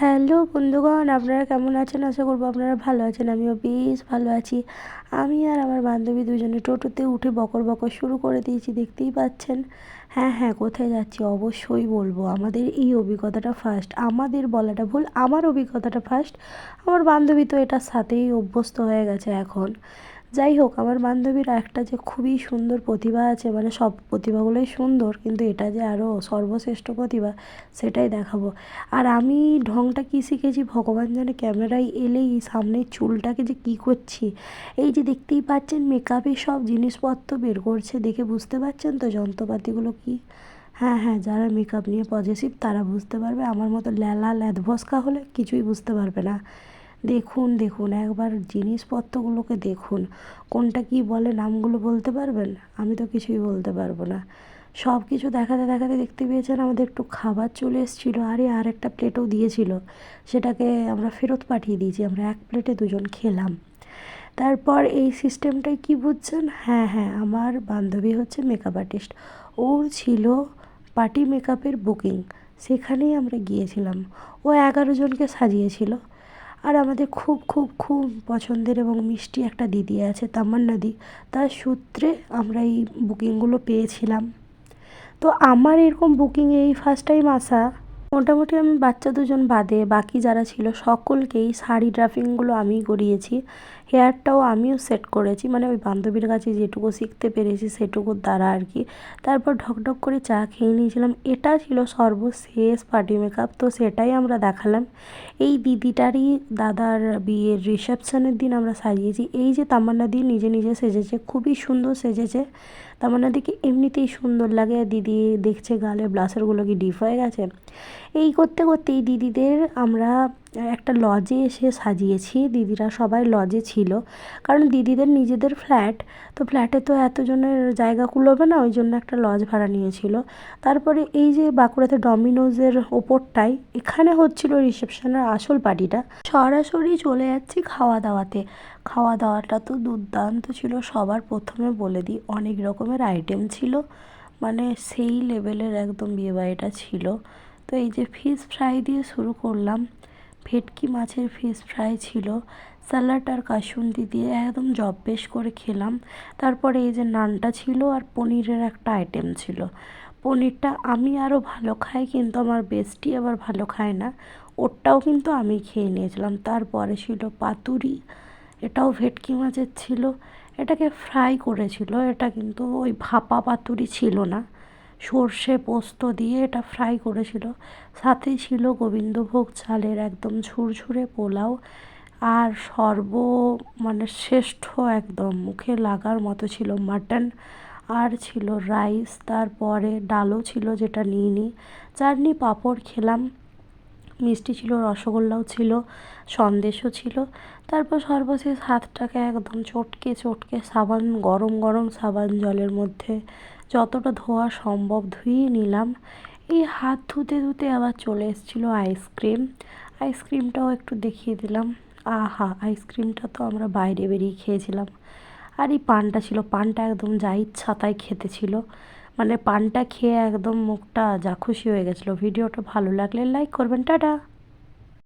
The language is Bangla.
হ্যালো বন্ধুগণ, আপনারা কেমন আছেন? আশা করব আপনারা ভালো আছেন। আমিও বেশ ভালো আছি। আমি আর আমার বান্ধবী দুজনে টোটোতে উঠে বকর বকর শুরু করে দিয়েছি, দেখতেই পাচ্ছেন? হ্যাঁ হ্যাঁ কোথায় যাচ্ছি? অবশ্যই বলব, আমাদের এই অভিজ্ঞতাটা ফার্স্ট আমাদের বলাটা ভুল, আমার অভিজ্ঞতাটা ফার্স্ট আমার বান্ধবী তো এটার সাথেই অভ্যস্ত হয়ে গেছে এখন। যাই হোক, আমার বান্ধবীর একটা যে খুবই সুন্দর প্রতিভা আছে মানে সব প্রতিভাগুলোই সুন্দর, কিন্তু এটা যে আরও সর্বশ্রেষ্ঠ প্রতিভা, সেটাই দেখাবো। আর আমি ঢংটা কী শিখেছি? ভগবান জানে, ক্যামেরায় এলেই সামনের চুলটাকে যে কী করছি? এই যে দেখতেই পাচ্ছেন, মেকআপের সব জিনিসপত্র বের করছে, দেখে বুঝতে পারছেন তো যন্ত্রপাতিগুলো কী? হ্যাঁ হ্যাঁ যারা মেকআপ নিয়ে পজিটিভ তারা বুঝতে পারবে। আমার মতো ল্যালা ল্যাদভস্কা হলে কিছুই বুঝতে পারবে না। দেখুন দেখুন, একবার জিনিসপত্রগুলোকে দেখুন। কোনটা কী বলে, নামগুলো বলতে পারবেন? আমি তো কিছুই বলতে পারব না। সব কিছু দেখাতে দেখাতে দেখতে পেয়েছেন, আমাদের একটু খাবার চলে এসেছিল। আরে আর একটা প্লেটও দিয়েছিল। সেটাকে আমরা ফেরত পাঠিয়ে দিয়েছি, আমরা এক প্লেটে দুজন খেলাম। তারপর এই সিস্টেমটাই কি বুঝছেন? হ্যাঁ হ্যাঁ আমার বান্ধবী হচ্ছে মেকআপ আর্টিস্ট ওর ছিল পার্টি মেকআপের বুকিং সেখানেই আমরা গিয়েছিলাম। ও এগারো জনকে সাজিয়েছিল। আর আমাদের খুব খুব খুব পছন্দের এবং মিষ্টি একটা দিদি আছে, তামান্না দি। তার সূত্রে আমরা এই বুকিংগুলো পেয়েছিলাম। তো আমার এরকম বুকিং এই ফার্স্ট টাইম আসা মোটামুটি আমি বাচ্চা দুজন বাদে বাকি যারা ছিল সকলকেই শাড়ি, ড্রাফিংগুলো আমিই করিয়েছি হেয়ারটাও আমিও সেট করেছি। মানে ওই বান্ধবীর কাছে যেটুকু শিখতে পেরেছি সেটুকুর দ্বারা আর কি। তারপর ঢকঢক করে চা খেয়ে নিয়েছিলাম। এটা ছিল সর্বশেষ পার্টি মেকআপ তো সেটাই আমরা দেখালাম। এই দিদিটারই দাদার বিয়ের রিসেপশনের দিন আমরা সাজিয়েছি। এই যে তামান্না দি নিজে নিজে সেজেছে, খুবই সুন্দর সেজেছে। তামান্না দিকে এমনিতেই সুন্দর লাগে। দিদি দেখছে গালে ব্লাসারগুলো কি ডিপ হয়ে গেছে? এই করতে করতে এই দিদিদের আমরা একটা লজে এসে সাজিয়েছি। দিদিরা সবাই লজে ছিল। কারণ দিদিদের নিজেদের ফ্ল্যাট তো ফ্ল্যাটে তো এতজনের জায়গা কুলোবে না, ওই জন্য একটা লজ ভাড়া নিয়েছিল। তারপরে এই যে বাঁকুড়াতে ডমিনোজের ওপরটাই এখানে হচ্ছিল রিসেপশনের আসল পার্টিটা সরাসরি চলে যাচ্ছি খাওয়া দাওয়াতে খাওয়া দাওয়াটা তো দুর্দান্ত ছিল, সবার প্রথমে বলে দিই, অনেক রকমের আইটেম ছিল। মানে সেই লেভেলের একদম বিয়েবাড়িটা ছিল। তো এই যে ফিশ ফ্রাই দিয়ে শুরু করলাম। ভেটকি মাছের ফিশ ফ্রাই ছিল। স্যালাড আর কাসুন্দি দিয়ে একদম জব্বেশ করে খেলাম। তারপরে এই যে নানটা ছিল আর পনিরের একটা আইটেম ছিল। পনিরটা আমি আরও ভালো খাই, কিন্তু আমার বেস্টি আবার ভালো খায় না। ওরটাও কিন্তু আমি খেয়ে নিয়েছিলাম। তারপরে ছিল পাতুরি। এটাও ভেটকি মাছের ছিল। এটাকে ফ্রাই করেছিল। এটা কিন্তু ওই ভাপা পাতুরি ছিল না। সর্ষে পোস্ত দিয়ে এটা ফ্রাই করেছিল। সাথে ছিল গোবিন্দভোগ চালের একদম ঝুরঝুরে পোলাও আর সর্ব মানে শ্রেষ্ঠ একদম মুখে লাগার মতো ছিল মাটন। আর ছিল রাইস, তারপরে ডালও ছিল যেটা নিয়ে নিই। চাটনি পাঁপড় খেলাম, মিষ্টি ছিল, রসগোল্লাও ছিল, সন্দেশও ছিল। তারপর সর্বশেষ হাতটাকে একদম চটকে চটকে সাবান, গরম গরম সাবান জলের মধ্যে যতটা ধোয়া সম্ভব ধুয়ে নিলাম। এই হাত ধুতে ধুতে আবার চলে এসেছিল আইসক্রিম আইসক্রিমটাও একটু দেখিয়ে দিলাম। আহা আইসক্রিমটা তো আমরা বাইরে বেরিয়ে খেয়েছিলাম। আর এই পানটা ছিল, পানটা একদম যা ইচ্ছা তাই খেতে ছিল। মানে পানটা খেয়ে একদম মুখটা যা খুশি হয়ে গেছিল। ভিডিওটা ভালো লাগলে লাইক করবেন, টাটা!